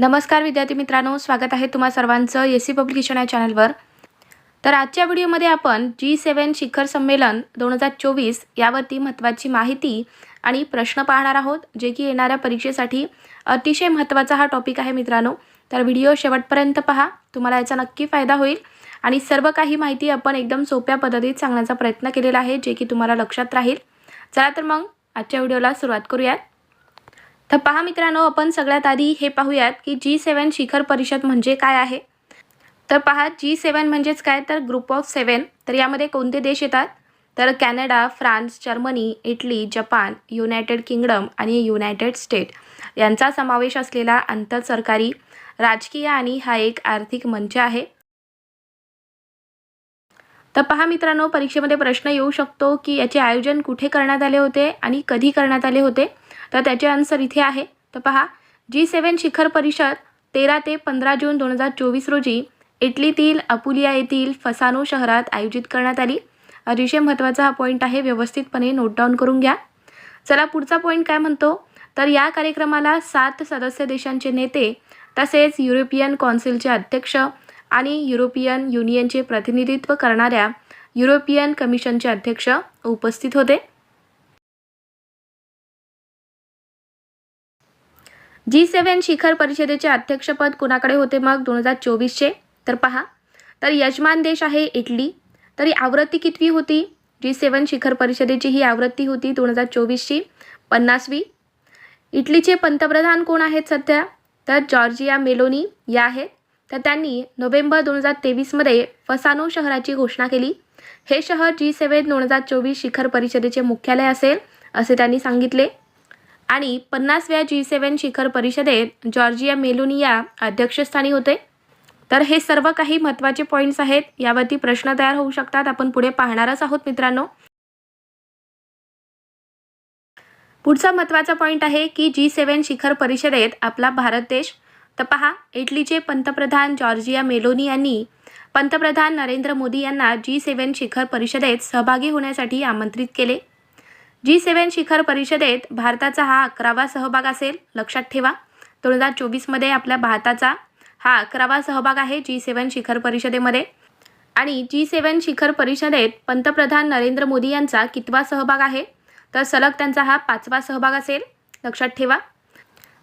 नमस्कार विद्यार्थी मित्रांनो स्वागत आहे तुम्हा सर्वांचं एस सी पब्लिकेशन या चॅनलवर. तर आजच्या व्हिडिओमध्ये आपण जी सेवन शिखर संमेलन दोन हजार चोवीस यावरती महत्त्वाची माहिती आणि प्रश्न पाहणार आहोत जे की येणाऱ्या परीक्षेसाठी अतिशय महत्त्वाचा हा टॉपिक आहे मित्रांनो. तर व्हिडिओ शेवटपर्यंत पहा तुम्हाला याचा नक्की फायदा होईल. आणि सर्व काही माहिती आपण एकदम सोप्या पद्धतीत सांगण्याचा प्रयत्न केलेला आहे जे की तुम्हाला लक्षात राहील. चला तर मग आजच्या व्हिडिओला सुरुवात करूयात. तर पहा मित्रांनो आपण सगळ्यात आधी हे पाहूयात की जी सेवन शिखर परिषद म्हणजे काय आहे. तर पहा जी सेवन म्हणजेच काय? तर ग्रुप ऑफ सेवन तर यामध्ये कोणते देश येतात? तर Canada France Germany Italy Japan United Kingdom आणि युनायटेड स्टेट. यांचा समावेश असलेला आंतरसरकारी राजकीय आणि हा एक आर्थिक मंच आहे. तर पहा मित्रांनो परीक्षेमध्ये प्रश्न येऊ शकतो की याचे आयोजन कुठे करण्यात आले होते आणि कधी करण्यात आले होते. तर त्याचे आन्सर इथे आहे. तर पहा जी सेवन शिखर परिषद तेरा ते पंधरा जून दोन हजार चोवीस रोजी इटलीतील अपुलिया येथील फसानो शहरात आयोजित करण्यात आली. अतिशय महत्त्वाचा हा पॉईंट आहे व्यवस्थितपणे नोट डाऊन करून घ्या. चला पुढचा पॉईंट काय म्हणतो? तर या कार्यक्रमाला सात सदस्य देशांचे नेते तसेच युरोपियन कौन्सिलचे अध्यक्ष आणि युरोपियन युनियनचे प्रतिनिधित्व करणाऱ्या युरोपियन कमिशनचे अध्यक्ष उपस्थित होते. जी सेवन शिखर परिषदेचे अध्यक्षपद कोणाकडे होते मग? दोन हजार चोवीसचे. तर पहा. तर यजमान देश आहे इटली. तर ही आवृत्ती कितवी होती? जी सेवन शिखर परिषदेची ही आवृत्ती होती दोन हजार चोवीसची. पन्नासवी. इटलीचे पंतप्रधान कोण आहेत सध्या? तर जॉर्जिया मेलोनी या आहेत. तर त्यांनी नोव्हेंबर दोन हजार तेवीसमध्ये फसानो शहराची घोषणा केली. हे शहर जी सेवेन दोन हजार चोवीस शिखर परिषदेचे मुख्यालय असेल असे त्यांनी सांगितले. आणि पन्नासव्या जी सेवन शिखर परिषदेत जॉर्जिया मेलोनिया अध्यक्षस्थानी होते. तर हे सर्व काही महत्त्वाचे पॉईंट्स आहेत यावरती प्रश्न तयार होऊ शकतात. आपण पुढे पाहणारच आहोत मित्रांनो. पुढचा महत्त्वाचा पॉईंट आहे की जी सेवन शिखर परिषदेत आपला भारत देश तर पहा इटलीचे पंतप्रधान जॉर्जिया मेलोनी यांनी पंतप्रधान नरेंद्र मोदी यांना जी सेवन शिखर परिषदेत सहभागी होण्यासाठी आमंत्रित केले. जी सेवन शिखर परिषदेत भारताचा हा अकरावा सहभाग असेल लक्षात ठेवा. दोन हजार चोवीसमध्ये आपल्या भारताचा हा अकरावा सहभाग आहे जी सेवन शिखर परिषदेमध्ये. आणि जी सेवन शिखर परिषदेत पंतप्रधान नरेंद्र मोदी यांचा कितवा सहभाग आहे? तर सलग त्यांचा हा पाचवा सहभाग असेल लक्षात ठेवा.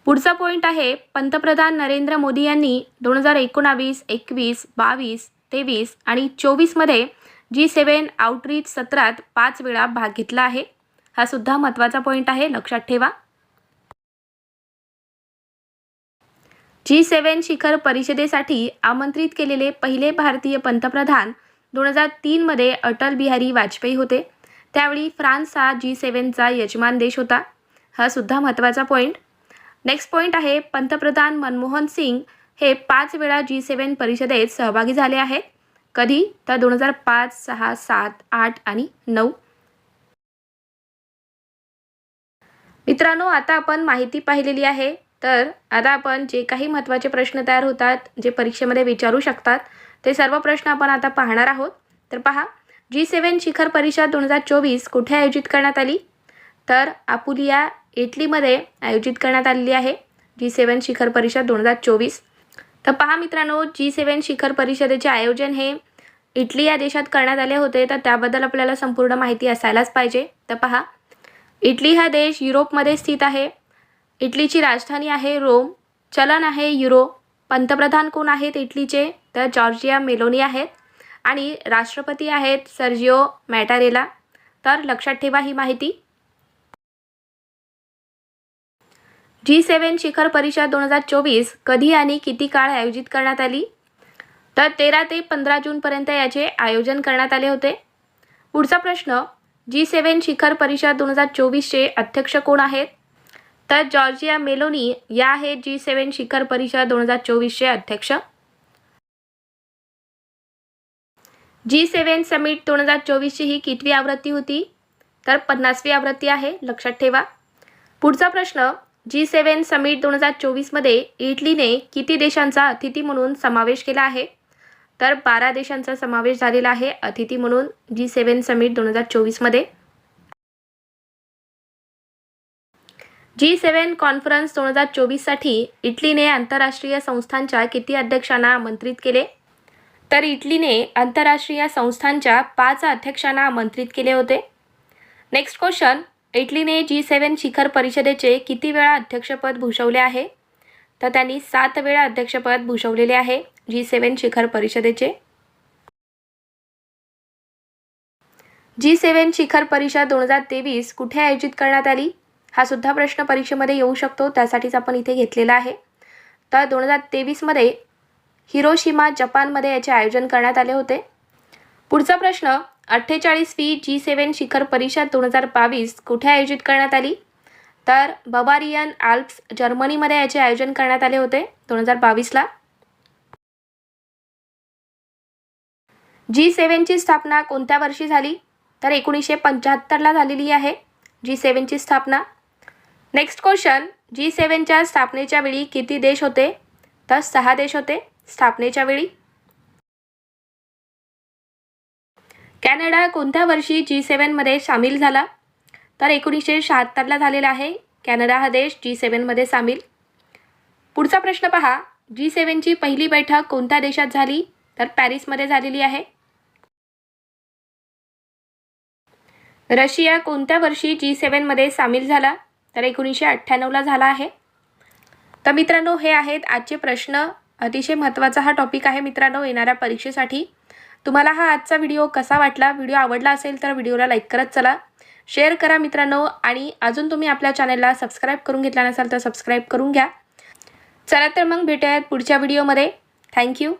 पुढचा पॉईंट आहे पंतप्रधान नरेंद्र मोदी यांनी दोन हजार एकोणावीस एकवीस बावीस तेवीस आणि चोवीसमध्ये जी सेवन आउटरीच सत्रात पाच वेळा भाग घेतला आहे. हा सुद्धा महत्त्वाचा पॉईंट आहे लक्षात ठेवा. जी सेवन शिखर परिषदेसाठी आमंत्रित केलेले पहिले भारतीय पंतप्रधान दोन हजार तीनमध्ये अटल बिहारी वाजपेयी होते. त्यावेळी फ्रान्स हा जी सेवनचा यजमान देश होता. हा सुद्धा महत्त्वाचा पॉईंट नेक्स्ट पॉईंट आहे पंतप्रधान मनमोहन सिंग हे पाच वेळा जी सेवन परिषदेत सहभागी झाले आहेत. कधी? तर दोन हजार पाच सहा सात आठ आणि नऊ. मित्रांनो आता आपण माहिती पाहिलेली आहे. तर आता आपण जे काही महत्त्वाचे प्रश्न तयार होतात जे परीक्षेमध्ये विचारू शकतात ते सर्व प्रश्न आपण आता पाहणार आहोत. तर पहा जी सेवन शिखर परिषद दोन हजार चोवीस कुठे आयोजित करण्यात आली? तर आपुलिया इटलीमध्ये आयोजित करण्यात आलेली आहे. जी सेवन शिखर परिषद दोन हजार चोवीस. तर पहा मित्रांनो जी सेवन शिखर परिषदेचे आयोजन हे इटली या देशात करण्यात आले होते. तर त्याबद्दल आपल्याला संपूर्ण माहिती असायलाच पाहिजे. तर पहा इटली हा देश युरोपमध्ये स्थित आहे. इटलीची राजधानी आहे रोम. चलन आहे युरो. पंतप्रधान कोण आहेत इटलीचे? तर जॉर्जिया मेलोनी आहेत. आणि राष्ट्रपती आहेत सर्जिओ मॅटारेला. तर लक्षात ठेवा ही माहिती. जी सेवन शिखर परिषद दोन हजार चोवीस कधी आणि किती काळ आयोजित करण्यात आली? तर तेरा ते पंधरा जूनपर्यंत याचे आयोजन करण्यात आले होते. पुढचा प्रश्न जी सेवन शिखर परिषद दोन हजार चोवीसचे अध्यक्ष कोण आहेत? तर जॉर्जिया मेलोनी या आहेत जी सेवन शिखर परिषद दोन हजार चोवीसचे अध्यक्ष. जी सेवन समिट दोन हजार चोवीसची ही कितवी आवृत्ती होती? तर पन्नासवी आवृत्ती आहे लक्षात ठेवा. पुढचा प्रश्न जी सेवन समिट दोन हजार चोवीसमध्ये इटलीने किती देशांचा अतिथी म्हणून समावेश केला आहे? तर बारा देशांचा समावेश झालेला आहे अतिथी म्हणून जी सेवन समिट दोन हजार चोवीसमध्ये. जी सेवन कॉन्फरन्स दोन हजार चोवीससाठी इटलीने आंतरराष्ट्रीय संस्थांच्या किती अध्यक्षांना आमंत्रित केले? तर इटलीने आंतरराष्ट्रीय संस्थांच्या पाच अध्यक्षांना आमंत्रित केले होते. नेक्स्ट क्वेश्चन इटलीने जी सेवन शिखर परिषदेचे किती वेळा अध्यक्षपद भूषवले आहे? तर त्यांनी सात वेळा अध्यक्षपद भूषवलेले आहे जी सेवन शिखर परिषदेचे. जी सेवन शिखर परिषद दोन हजार तेवीस कुठे आयोजित करण्यात आली? हा सुद्धा प्रश्न परीक्षेमध्ये येऊ शकतो त्यासाठीच आपण इथे घेतलेला आहे. तर दोन हजार तेवीसमध्ये हिरोशिमा जपानमध्ये याचे आयोजन करण्यात आले होते. पुढचा प्रश्न अठ्ठेचाळीसवी जी सेवन शिखर परिषद दोन हजार बावीस कुठे आयोजित करण्यात आली? तर बवारियन आल्प्स जर्मनीमध्ये याचे आयोजन करण्यात आले होते दोन हजार बावीसला जी सेवनची स्थापना कोणत्या वर्षी झाली? तर एकोणीसशे पंच्याहत्तरला झालेली आहे जी सेवनची स्थापना. नेक्स्ट क्वेश्चन जी सेवनच्या स्थापनेच्या वेळी किती देश होते? तर सहा देश होते स्थापनेच्या वेळी. कॅनडा कोणत्या वर्षी जी सेवनमध्ये सामील झाला? तर एकोणीसशे शहात्तरला झालेला आहे. कॅनडा हा देश जी सेवनमध्ये सामील. पुढचा प्रश्न पहा. जी सेवनची पहिली बैठक कोणत्या देशात झाली? तर पॅरिसमध्ये झालेली आहे. रशिया कोणत्या वर्षी जी सेवनमध्ये सामील झाला? तर एकोणीसशे अठ्ठ्याण्णवला झाला आहे. तर मित्रांनो हे आहेत आजचे प्रश्न. अतिशय महत्त्वाचा हा टॉपिक आहे मित्रांनो येणाऱ्या परीक्षेसाठी. तुम्हाला हा आजचा व्हिडिओ कसा वाटला? व्हिडिओ आवडला असेल तर व्हिडिओला लाईक करत चला. शेअर करा मित्रांनो आणि अजून तुम्ही आपल्या चॅनलला सबस्क्राईब करून घेतला नसाल तर सबस्क्राईब करून घ्या. चला तर मग भेटूयात पुढच्या व्हिडिओमध्ये थँक्यू